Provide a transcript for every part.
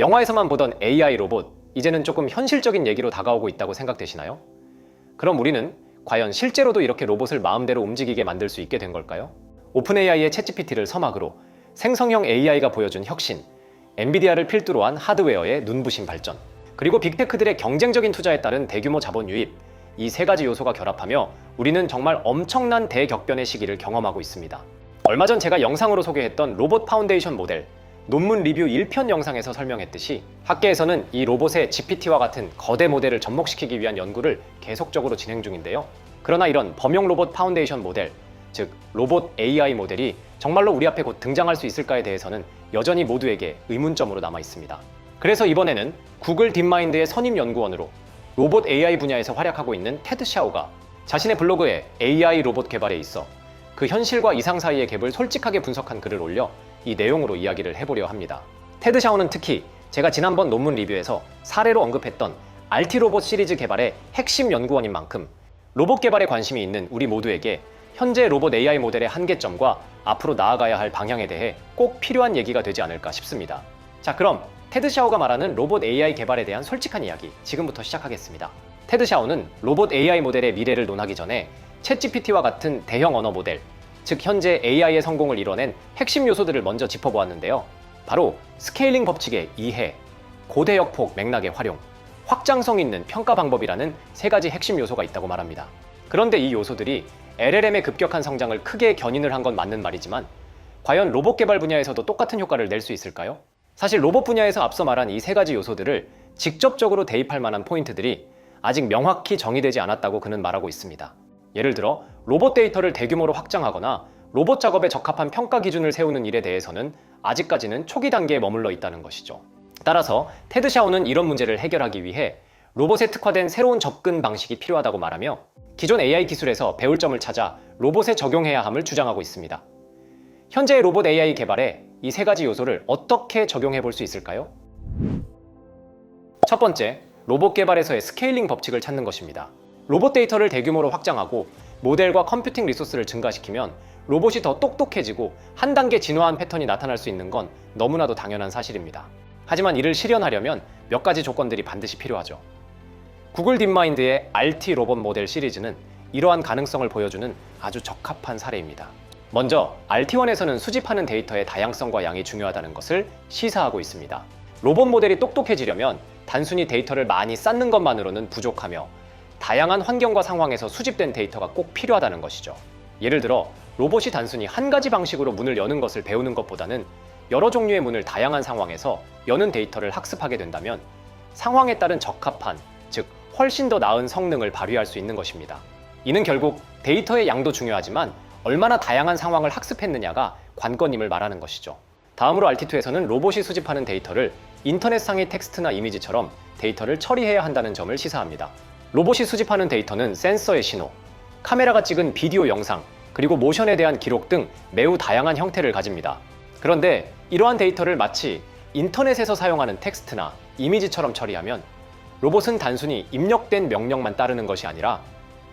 영화에서만 보던 AI 로봇, 이제는 조금 현실적인 얘기로 다가오고 있다고 생각되시나요? 그럼 우리는 과연 실제로도 이렇게 로봇을 마음대로 움직이게 만들 수 있게 된 걸까요? 오픈 AI의 챗GPT를 서막으로 생성형 AI가 보여준 혁신, 엔비디아를 필두로 한 하드웨어의 눈부신 발전, 그리고 빅테크들의 경쟁적인 투자에 따른 대규모 자본 유입, 이 세 가지 요소가 결합하며 우리는 정말 엄청난 대격변의 시기를 경험하고 있습니다. 얼마 전 제가 영상으로 소개했던 로봇 파운데이션 모델, 논문 리뷰 1편 영상에서 설명했듯이 학계에서는 이 로봇의 GPT와 같은 거대 모델을 접목시키기 위한 연구를 계속적으로 진행 중인데요. 그러나 이런 범용 로봇 파운데이션 모델, 즉 로봇 AI 모델이 정말로 우리 앞에 곧 등장할 수 있을까에 대해서는 여전히 모두에게 의문점으로 남아 있습니다. 그래서 이번에는 구글 딥마인드의 선임 연구원으로 로봇 AI 분야에서 활약하고 있는 테드 샤오가 자신의 블로그에 AI 로봇 개발에 있어 그 현실과 이상 사이의 갭을 솔직하게 분석한 글을 올려 이 내용으로 이야기를 해보려 합니다. 테드 샤오는 특히 제가 지난번 논문 리뷰에서 사례로 언급했던 RT 로봇 시리즈 개발의 핵심 연구원인 만큼 로봇 개발에 관심이 있는 우리 모두에게 현재 로봇 AI 모델의 한계점과 앞으로 나아가야 할 방향에 대해 꼭 필요한 얘기가 되지 않을까 싶습니다. 자, 그럼 테드 샤오가 말하는 로봇 AI 개발에 대한 솔직한 이야기 지금부터 시작하겠습니다. 테드 샤오는 로봇 AI 모델의 미래를 논하기 전에 챗GPT와 같은 대형 언어 모델, 즉 현재 AI의 성공을 이뤄낸 핵심 요소들을 먼저 짚어보았는데요. 바로 스케일링 법칙의 이해, 고대 역폭 맥락의 활용, 확장성 있는 평가 방법이라는 세 가지 핵심 요소가 있다고 말합니다. 그런데 이 요소들이 LLM의 급격한 성장을 크게 견인을 한 건 맞는 말이지만 과연 로봇 개발 분야에서도 똑같은 효과를 낼 수 있을까요? 사실 로봇 분야에서 앞서 말한 이 세 가지 요소들을 직접적으로 대입할 만한 포인트들이 아직 명확히 정의되지 않았다고 그는 말하고 있습니다. 예를 들어 로봇 데이터를 대규모로 확장하거나 로봇 작업에 적합한 평가 기준을 세우는 일에 대해서는 아직까지는 초기 단계에 머물러 있다는 것이죠. 따라서 테드 샤오는 이런 문제를 해결하기 위해 로봇에 특화된 새로운 접근 방식이 필요하다고 말하며 기존 AI 기술에서 배울 점을 찾아 로봇에 적용해야 함을 주장하고 있습니다. 현재의 로봇 AI 개발에 이 세 가지 요소를 어떻게 적용해 볼 수 있을까요? 첫 번째, 로봇 개발에서의 스케일링 법칙을 찾는 것입니다. 로봇 데이터를 대규모로 확장하고 모델과 컴퓨팅 리소스를 증가시키면 로봇이 더 똑똑해지고 한 단계 진화한 패턴이 나타날 수 있는 건 너무나도 당연한 사실입니다. 하지만 이를 실현하려면 몇 가지 조건들이 반드시 필요하죠. 구글 딥마인드의 RT 로봇 모델 시리즈는 이러한 가능성을 보여주는 아주 적합한 사례입니다. 먼저 RT1에서는 수집하는 데이터의 다양성과 양이 중요하다는 것을 시사하고 있습니다. 로봇 모델이 똑똑해지려면 단순히 데이터를 많이 쌓는 것만으로는 부족하며 다양한 환경과 상황에서 수집된 데이터가 꼭 필요하다는 것이죠. 예를 들어 로봇이 단순히 한 가지 방식으로 문을 여는 것을 배우는 것보다는 여러 종류의 문을 다양한 상황에서 여는 데이터를 학습하게 된다면 상황에 따른 적합한, 즉 훨씬 더 나은 성능을 발휘할 수 있는 것입니다. 이는 결국 데이터의 양도 중요하지만 얼마나 다양한 상황을 학습했느냐가 관건임을 말하는 것이죠. 다음으로 RT2에서는 로봇이 수집하는 데이터를 인터넷상의 텍스트나 이미지처럼 데이터를 처리해야 한다는 점을 시사합니다. 로봇이 수집하는 데이터는 센서의 신호, 카메라가 찍은 비디오 영상, 그리고 모션에 대한 기록 등 매우 다양한 형태를 가집니다. 그런데 이러한 데이터를 마치 인터넷에서 사용하는 텍스트나 이미지처럼 처리하면 로봇은 단순히 입력된 명령만 따르는 것이 아니라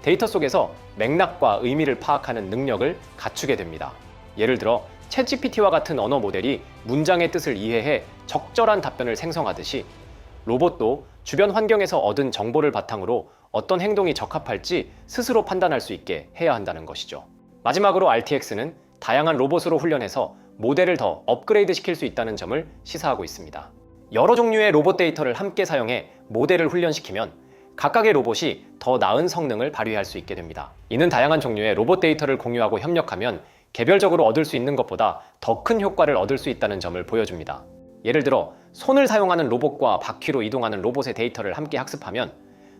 데이터 속에서 맥락과 의미를 파악하는 능력을 갖추게 됩니다. 예를 들어 챗GPT와 같은 언어 모델이 문장의 뜻을 이해해 적절한 답변을 생성하듯이 로봇도 주변 환경에서 얻은 정보를 바탕으로 어떤 행동이 적합할지 스스로 판단할 수 있게 해야 한다는 것이죠. 마지막으로 RTX는 다양한 로봇으로 훈련해서 모델을 더 업그레이드 시킬 수 있다는 점을 시사하고 있습니다. 여러 종류의 로봇 데이터를 함께 사용해 모델을 훈련시키면 각각의 로봇이 더 나은 성능을 발휘할 수 있게 됩니다. 이는 다양한 종류의 로봇 데이터를 공유하고 협력하면 개별적으로 얻을 수 있는 것보다 더 큰 효과를 얻을 수 있다는 점을 보여줍니다. 예를 들어 손을 사용하는 로봇과 바퀴로 이동하는 로봇의 데이터를 함께 학습하면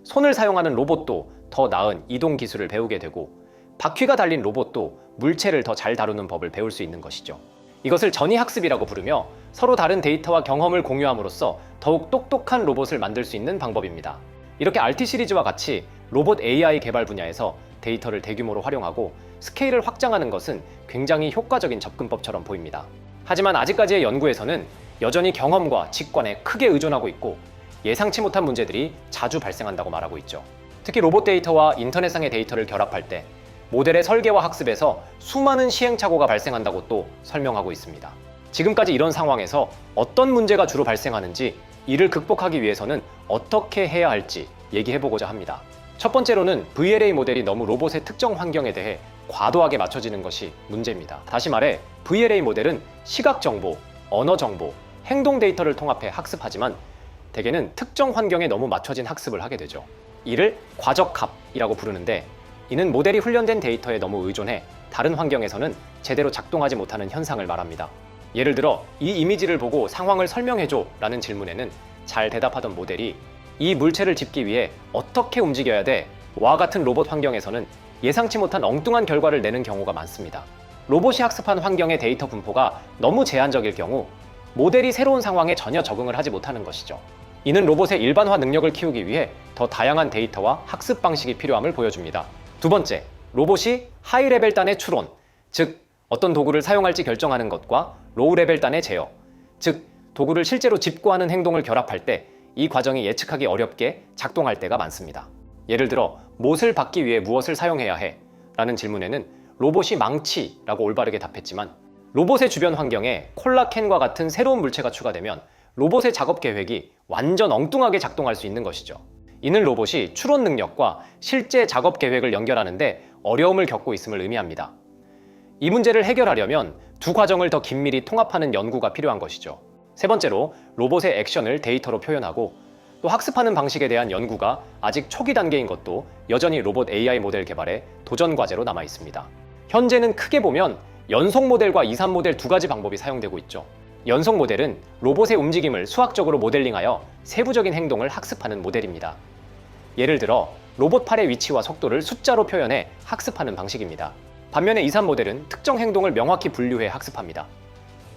손을 사용하는 로봇도 더 나은 이동 기술을 배우게 되고 바퀴가 달린 로봇도 물체를 더 잘 다루는 법을 배울 수 있는 것이죠. 이것을 전이 학습이라고 부르며 서로 다른 데이터와 경험을 공유함으로써 더욱 똑똑한 로봇을 만들 수 있는 방법입니다. 이렇게 RT 시리즈와 같이 로봇 AI 개발 분야에서 데이터를 대규모로 활용하고 스케일을 확장하는 것은 굉장히 효과적인 접근법처럼 보입니다. 하지만 아직까지의 연구에서는 여전히 경험과 직관에 크게 의존하고 있고 예상치 못한 문제들이 자주 발생한다고 말하고 있죠. 특히 로봇 데이터와 인터넷상의 데이터를 결합할 때 모델의 설계와 학습에서 수많은 시행착오가 발생한다고 또 설명하고 있습니다. 지금까지 이런 상황에서 어떤 문제가 주로 발생하는지 이를 극복하기 위해서는 어떻게 해야 할지 얘기해보고자 합니다. 첫 번째로는 VLA 모델이 너무 로봇의 특정 환경에 대해 과도하게 맞춰지는 것이 문제입니다. 다시 말해 VLA 모델은 시각 정보, 언어 정보, 행동 데이터를 통합해 학습하지만 대개는 특정 환경에 너무 맞춰진 학습을 하게 되죠. 이를 과적합이라고 부르는데 이는 모델이 훈련된 데이터에 너무 의존해 다른 환경에서는 제대로 작동하지 못하는 현상을 말합니다. 예를 들어 이 이미지를 보고 상황을 설명해줘 라는 질문에는 잘 대답하던 모델이 이 물체를 짚기 위해 어떻게 움직여야 돼? 와 같은 로봇 환경에서는 예상치 못한 엉뚱한 결과를 내는 경우가 많습니다. 로봇이 학습한 환경의 데이터 분포가 너무 제한적일 경우 모델이 새로운 상황에 전혀 적응을 하지 못하는 것이죠. 이는 로봇의 일반화 능력을 키우기 위해 더 다양한 데이터와 학습 방식이 필요함을 보여줍니다. 두 번째, 로봇이 하이 레벨 단의 추론, 즉 어떤 도구를 사용할지 결정하는 것과 로우 레벨 단의 제어, 즉 도구를 실제로 짚고 하는 행동을 결합할 때 이 과정이 예측하기 어렵게 작동할 때가 많습니다. 예를 들어 못을 받기 위해 무엇을 사용해야 해? 라는 질문에는 로봇이 망치라고 올바르게 답했지만 로봇의 주변 환경에 콜라캔과 같은 새로운 물체가 추가되면 로봇의 작업 계획이 완전 엉뚱하게 작동할 수 있는 것이죠. 이는 로봇이 추론 능력과 실제 작업 계획을 연결하는데 어려움을 겪고 있음을 의미합니다. 이 문제를 해결하려면 두 과정을 더 긴밀히 통합하는 연구가 필요한 것이죠. 세 번째로 로봇의 액션을 데이터로 표현하고 또 학습하는 방식에 대한 연구가 아직 초기 단계인 것도 여전히 로봇 AI 모델 개발의 도전 과제로 남아 있습니다. 현재는 크게 보면 연속 모델과 이산 모델 두 가지 방법이 사용되고 있죠. 연속 모델은 로봇의 움직임을 수학적으로 모델링하여 세부적인 행동을 학습하는 모델입니다. 예를 들어 로봇 팔의 위치와 속도를 숫자로 표현해 학습하는 방식입니다. 반면에 이산 모델은 특정 행동을 명확히 분류해 학습합니다.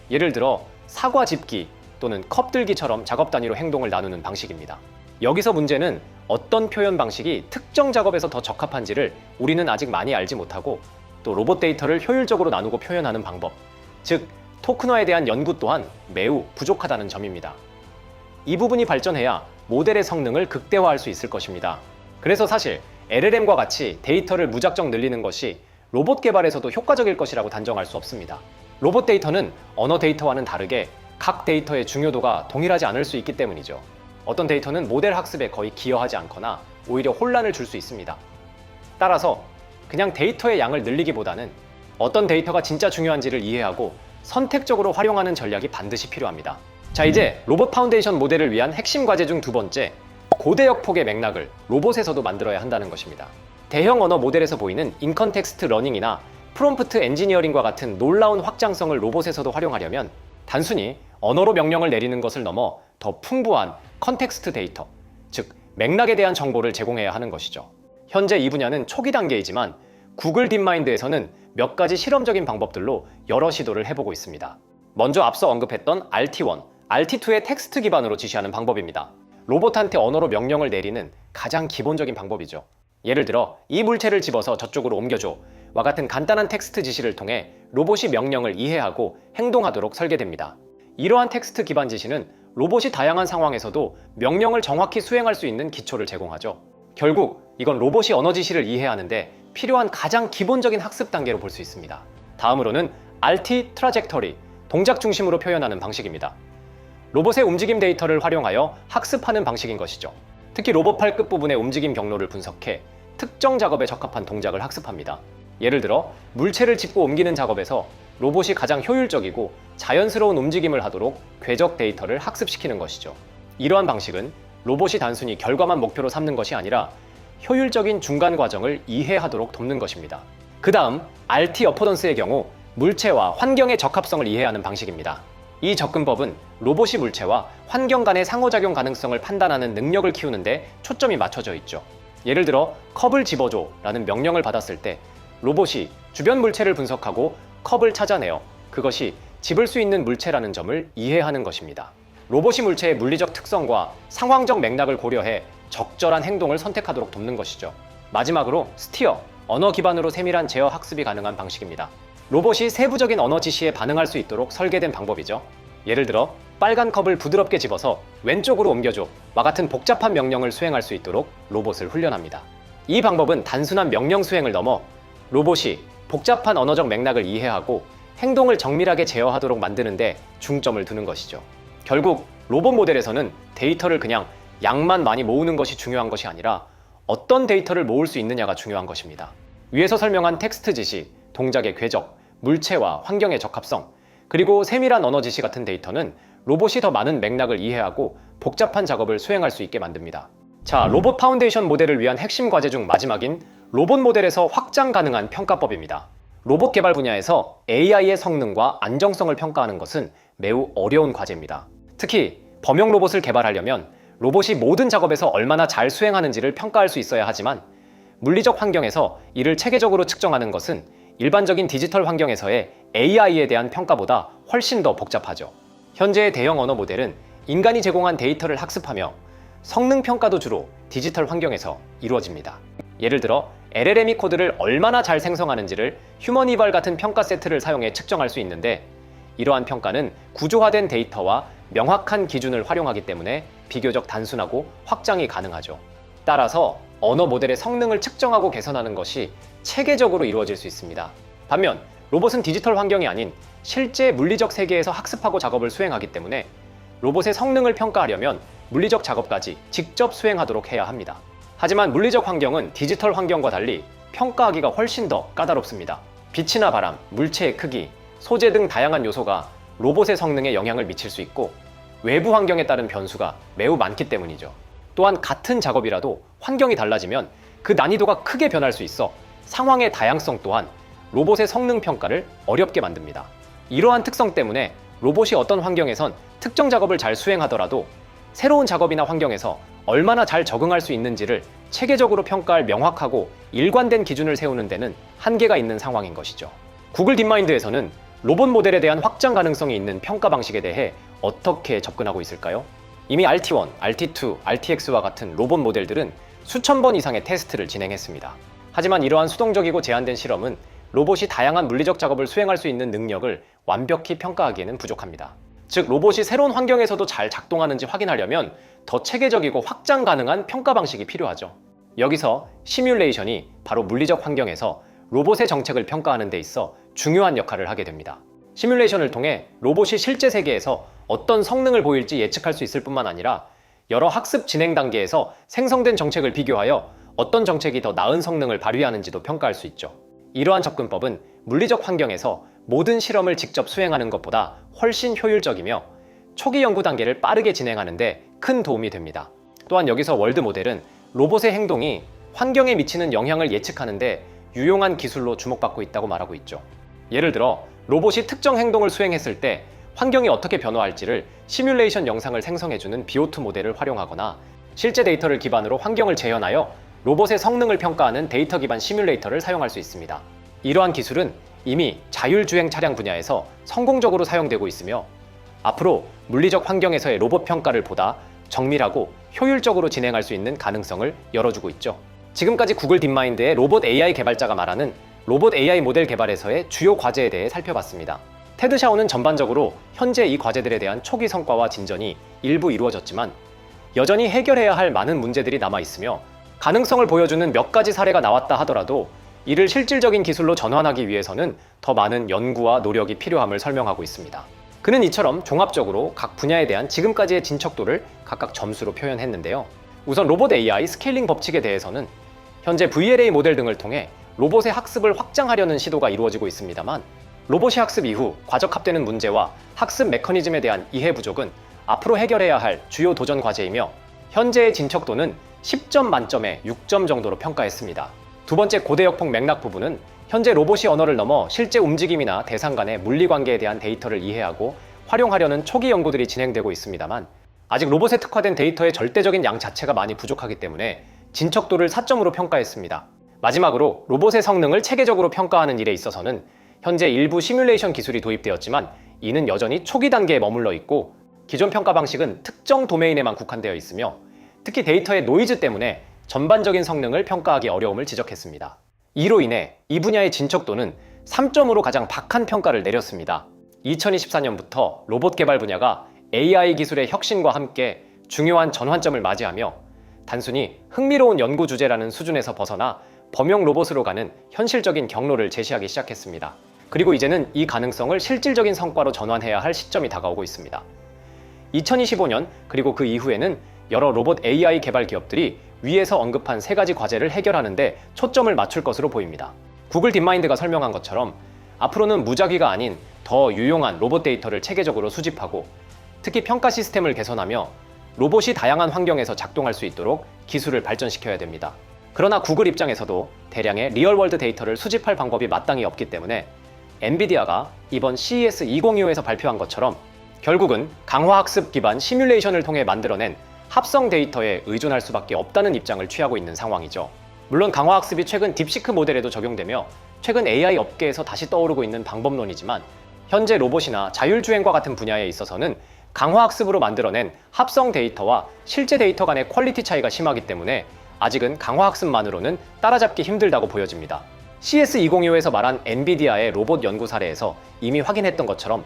예를 들어 사과 집기 또는 컵 들기처럼 작업 단위로 행동을 나누는 방식입니다. 여기서 문제는 어떤 표현 방식이 특정 작업에서 더 적합한지를 우리는 아직 많이 알지 못하고 또 로봇 데이터를 효율적으로 나누고 표현하는 방법, 즉 토큰화에 대한 연구 또한 매우 부족하다는 점입니다. 이 부분이 발전해야 모델의 성능을 극대화할 수 있을 것입니다. 그래서 사실 LLM과 같이 데이터를 무작정 늘리는 것이 로봇 개발에서도 효과적일 것이라고 단정할 수 없습니다. 로봇 데이터는 언어 데이터와는 다르게 각 데이터의 중요도가 동일하지 않을 수 있기 때문이죠. 어떤 데이터는 모델 학습에 거의 기여하지 않거나 오히려 혼란을 줄 수 있습니다. 따라서 그냥 데이터의 양을 늘리기보다는 어떤 데이터가 진짜 중요한지를 이해하고 선택적으로 활용하는 전략이 반드시 필요합니다. 자, 이제 로봇 파운데이션 모델을 위한 핵심 과제 중 두 번째, 고대역 폭의 맥락을 로봇에서도 만들어야 한다는 것입니다. 대형 언어 모델에서 보이는 인컨텍스트 러닝이나 프롬프트 엔지니어링과 같은 놀라운 확장성을 로봇에서도 활용하려면 단순히 언어로 명령을 내리는 것을 넘어 더 풍부한 컨텍스트 데이터, 즉 맥락에 대한 정보를 제공해야 하는 것이죠. 현재 이 분야는 초기 단계이지만 구글 딥마인드에서는 몇 가지 실험적인 방법들로 여러 시도를 해보고 있습니다. 먼저 앞서 언급했던 RT1, RT2의 텍스트 기반으로 지시하는 방법입니다. 로봇한테 언어로 명령을 내리는 가장 기본적인 방법이죠. 예를 들어 이 물체를 집어서 저쪽으로 옮겨줘 와 같은 간단한 텍스트 지시를 통해 로봇이 명령을 이해하고 행동하도록 설계됩니다. 이러한 텍스트 기반 지시는 로봇이 다양한 상황에서도 명령을 정확히 수행할 수 있는 기초를 제공하죠. 결국 이건 로봇이 언어 지시를 이해하는데 필요한 가장 기본적인 학습 단계로 볼 수 있습니다. 다음으로는 RT 트라젝터리, 동작 중심으로 표현하는 방식입니다. 로봇의 움직임 데이터를 활용하여 학습하는 방식인 것이죠. 특히 로봇 팔 끝부분의 움직임 경로를 분석해 특정 작업에 적합한 동작을 학습합니다. 예를 들어 물체를 짚고 옮기는 작업에서 로봇이 가장 효율적이고 자연스러운 움직임을 하도록 궤적 데이터를 학습시키는 것이죠. 이러한 방식은 로봇이 단순히 결과만 목표로 삼는 것이 아니라 효율적인 중간 과정을 이해하도록 돕는 것입니다. 그 다음 RT 어포던스의 경우 물체와 환경의 적합성을 이해하는 방식입니다. 이 접근법은 로봇이 물체와 환경 간의 상호작용 가능성을 판단하는 능력을 키우는데 초점이 맞춰져 있죠. 예를 들어 컵을 집어줘 라는 명령을 받았을 때 로봇이 주변 물체를 분석하고 컵을 찾아내어 그것이 집을 수 있는 물체라는 점을 이해하는 것입니다. 로봇이 물체의 물리적 특성과 상황적 맥락을 고려해 적절한 행동을 선택하도록 돕는 것이죠. 마지막으로 스티어, 언어 기반으로 세밀한 제어 학습이 가능한 방식입니다. 로봇이 세부적인 언어 지시에 반응할 수 있도록 설계된 방법이죠. 예를 들어 빨간 컵을 부드럽게 집어서 왼쪽으로 옮겨줘 와 같은 복잡한 명령을 수행할 수 있도록 로봇을 훈련합니다. 이 방법은 단순한 명령 수행을 넘어 로봇이 복잡한 언어적 맥락을 이해하고 행동을 정밀하게 제어하도록 만드는데 중점을 두는 것이죠. 결국 로봇 모델에서는 데이터를 그냥 양만 많이 모으는 것이 중요한 것이 아니라 어떤 데이터를 모을 수 있느냐가 중요한 것입니다. 위에서 설명한 텍스트 지시, 동작의 궤적, 물체와 환경의 적합성, 그리고 세밀한 언어 지시 같은 데이터는 로봇이 더 많은 맥락을 이해하고 복잡한 작업을 수행할 수 있게 만듭니다. 자, 로봇 파운데이션 모델을 위한 핵심 과제 중 마지막인 로봇 모델에서 확장 가능한 평가법입니다. 로봇 개발 분야에서 AI의 성능과 안정성을 평가하는 것은 매우 어려운 과제입니다. 특히 범용 로봇을 개발하려면 로봇이 모든 작업에서 얼마나 잘 수행하는지를 평가할 수 있어야 하지만 물리적 환경에서 이를 체계적으로 측정하는 것은 일반적인 디지털 환경에서의 AI에 대한 평가보다 훨씬 더 복잡하죠. 현재의 대형 언어 모델은 인간이 제공한 데이터를 학습하며 성능 평가도 주로 디지털 환경에서 이루어집니다. 예를 들어 LLM이 코드를 얼마나 잘 생성하는지를 휴머니발 같은 평가 세트를 사용해 측정할 수 있는데 이러한 평가는 구조화된 데이터와 명확한 기준을 활용하기 때문에 비교적 단순하고 확장이 가능하죠. 따라서 언어 모델의 성능을 측정하고 개선하는 것이 체계적으로 이루어질 수 있습니다. 반면 로봇은 디지털 환경이 아닌 실제 물리적 세계에서 학습하고 작업을 수행하기 때문에 로봇의 성능을 평가하려면 물리적 작업까지 직접 수행하도록 해야 합니다. 하지만 물리적 환경은 디지털 환경과 달리 평가하기가 훨씬 더 까다롭습니다. 빛이나 바람, 물체의 크기, 소재 등 다양한 요소가 로봇의 성능에 영향을 미칠 수 있고 외부 환경에 따른 변수가 매우 많기 때문이죠. 또한 같은 작업이라도 환경이 달라지면 그 난이도가 크게 변할 수 있어 상황의 다양성 또한 로봇의 성능 평가를 어렵게 만듭니다. 이러한 특성 때문에 로봇이 어떤 환경에선 특정 작업을 잘 수행하더라도 새로운 작업이나 환경에서 얼마나 잘 적응할 수 있는지를 체계적으로 평가할 명확하고 일관된 기준을 세우는 데는 한계가 있는 상황인 것이죠. 구글 딥마인드에서는 로봇 모델에 대한 확장 가능성이 있는 평가 방식에 대해 어떻게 접근하고 있을까요? 이미 RT1, RT2, RTX와 같은 로봇 모델들은 수천 번 이상의 테스트를 진행했습니다. 하지만 이러한 수동적이고 제한된 실험은 로봇이 다양한 물리적 작업을 수행할 수 있는 능력을 완벽히 평가하기에는 부족합니다. 즉, 로봇이 새로운 환경에서도 잘 작동하는지 확인하려면 더 체계적이고 확장 가능한 평가 방식이 필요하죠. 여기서 시뮬레이션이 바로 물리적 환경에서 로봇의 정책을 평가하는 데 있어 중요한 역할을 하게 됩니다. 시뮬레이션을 통해 로봇이 실제 세계에서 어떤 성능을 보일지 예측할 수 있을 뿐만 아니라 여러 학습 진행 단계에서 생성된 정책을 비교하여 어떤 정책이 더 나은 성능을 발휘하는지도 평가할 수 있죠. 이러한 접근법은 물리적 환경에서 모든 실험을 직접 수행하는 것보다 훨씬 효율적이며 초기 연구 단계를 빠르게 진행하는데 큰 도움이 됩니다. 또한 여기서 월드 모델은 로봇의 행동이 환경에 미치는 영향을 예측하는데 유용한 기술로 주목받고 있다고 말하고 있죠. 예를 들어 로봇이 특정 행동을 수행했을 때 환경이 어떻게 변화할지를 시뮬레이션 영상을 생성해주는 비오트 모델을 활용하거나 실제 데이터를 기반으로 환경을 재현하여 로봇의 성능을 평가하는 데이터 기반 시뮬레이터를 사용할 수 있습니다. 이러한 기술은 이미 자율주행 차량 분야에서 성공적으로 사용되고 있으며 앞으로 물리적 환경에서의 로봇 평가를 보다 정밀하고 효율적으로 진행할 수 있는 가능성을 열어주고 있죠. 지금까지 구글 딥마인드의 로봇 AI 개발자가 말하는 로봇 AI 모델 개발에서의 주요 과제에 대해 살펴봤습니다. 테드 샤오는 전반적으로 현재 이 과제들에 대한 초기 성과와 진전이 일부 이루어졌지만 여전히 해결해야 할 많은 문제들이 남아 있으며 가능성을 보여주는 몇 가지 사례가 나왔다 하더라도 이를 실질적인 기술로 전환하기 위해서는 더 많은 연구와 노력이 필요함을 설명하고 있습니다. 그는 이처럼 종합적으로 각 분야에 대한 지금까지의 진척도를 각각 점수로 표현했는데요. 우선 로봇 AI 스케일링 법칙에 대해서는 현재 VLA 모델 등을 통해 로봇의 학습을 확장하려는 시도가 이루어지고 있습니다만 로봇이 학습 이후 과적합되는 문제와 학습 메커니즘에 대한 이해 부족은 앞으로 해결해야 할 주요 도전 과제이며 현재의 진척도는 10점 만점에 6점 정도로 평가했습니다. 두 번째 고대역폭 맥락 부분은 현재 로봇이 언어를 넘어 실제 움직임이나 대상 간의 물리 관계에 대한 데이터를 이해하고 활용하려는 초기 연구들이 진행되고 있습니다만 아직 로봇에 특화된 데이터의 절대적인 양 자체가 많이 부족하기 때문에 진척도를 4점으로 평가했습니다. 마지막으로 로봇의 성능을 체계적으로 평가하는 일에 있어서는 현재 일부 시뮬레이션 기술이 도입되었지만 이는 여전히 초기 단계에 머물러 있고 기존 평가 방식은 특정 도메인에만 국한되어 있으며 특히 데이터의 노이즈 때문에 전반적인 성능을 평가하기 어려움을 지적했습니다. 이로 인해 이 분야의 진척도는 3점으로 가장 박한 평가를 내렸습니다. 2024년부터 로봇 개발 분야가 AI 기술의 혁신과 함께 중요한 전환점을 맞이하며 단순히 흥미로운 연구 주제라는 수준에서 벗어나 범용 로봇으로 가는 현실적인 경로를 제시하기 시작했습니다. 그리고 이제는 이 가능성을 실질적인 성과로 전환해야 할 시점이 다가오고 있습니다. 2025년 그리고 그 이후에는 여러 로봇 AI 개발 기업들이 위에서 언급한 세 가지 과제를 해결하는데 초점을 맞출 것으로 보입니다. 구글 딥마인드가 설명한 것처럼 앞으로는 무작위가 아닌 더 유용한 로봇 데이터를 체계적으로 수집하고 특히 평가 시스템을 개선하며 로봇이 다양한 환경에서 작동할 수 있도록 기술을 발전시켜야 됩니다. 그러나 구글 입장에서도 대량의 리얼월드 데이터를 수집할 방법이 마땅히 없기 때문에 엔비디아가 이번 CES 2025에서 발표한 것처럼 결국은 강화학습 기반 시뮬레이션을 통해 만들어낸 합성 데이터에 의존할 수밖에 없다는 입장을 취하고 있는 상황이죠. 물론 강화학습이 최근 딥시크 모델에도 적용되며 최근 AI 업계에서 다시 떠오르고 있는 방법론이지만 현재 로봇이나 자율주행과 같은 분야에 있어서는 강화학습으로 만들어낸 합성 데이터와 실제 데이터 간의 퀄리티 차이가 심하기 때문에 아직은 강화학습만으로는 따라잡기 힘들다고 보여집니다. CS2025에서 말한 엔비디아의 로봇 연구 사례에서 이미 확인했던 것처럼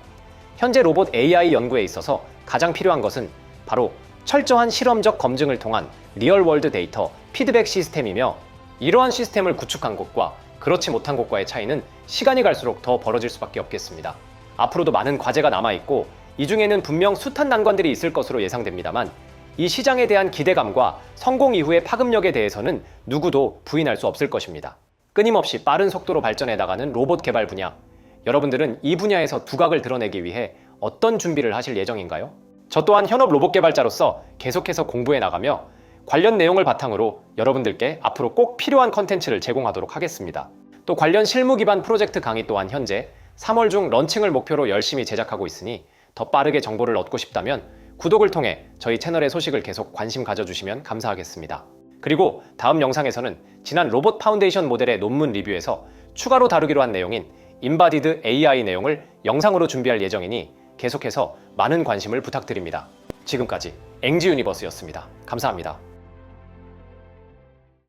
현재 로봇 AI 연구에 있어서 가장 필요한 것은 바로 철저한 실험적 검증을 통한 리얼월드 데이터 피드백 시스템이며 이러한 시스템을 구축한 곳과 그렇지 못한 곳과의 차이는 시간이 갈수록 더 벌어질 수밖에 없겠습니다. 앞으로도 많은 과제가 남아있고 이 중에는 분명 숱한 난관들이 있을 것으로 예상됩니다만 이 시장에 대한 기대감과 성공 이후의 파급력에 대해서는 누구도 부인할 수 없을 것입니다. 끊임없이 빠른 속도로 발전해 나가는 로봇 개발 분야. 여러분들은 이 분야에서 두각을 드러내기 위해 어떤 준비를 하실 예정인가요? 저 또한 현업 로봇 개발자로서 계속해서 공부해 나가며 관련 내용을 바탕으로 여러분들께 앞으로 꼭 필요한 컨텐츠를 제공하도록 하겠습니다. 또 관련 실무 기반 프로젝트 강의 또한 현재 3월 중 런칭을 목표로 열심히 제작하고 있으니 더 빠르게 정보를 얻고 싶다면 구독을 통해 저희 채널의 소식을 계속 관심 가져주시면 감사하겠습니다. 그리고 다음 영상에서는 지난 로봇 파운데이션 모델의 논문 리뷰에서 추가로 다루기로 한 내용인 인바디드 AI 내용을 영상으로 준비할 예정이니 계속해서 많은 관심을 부탁드립니다. 지금까지 앵지 유니버스였습니다. 감사합니다.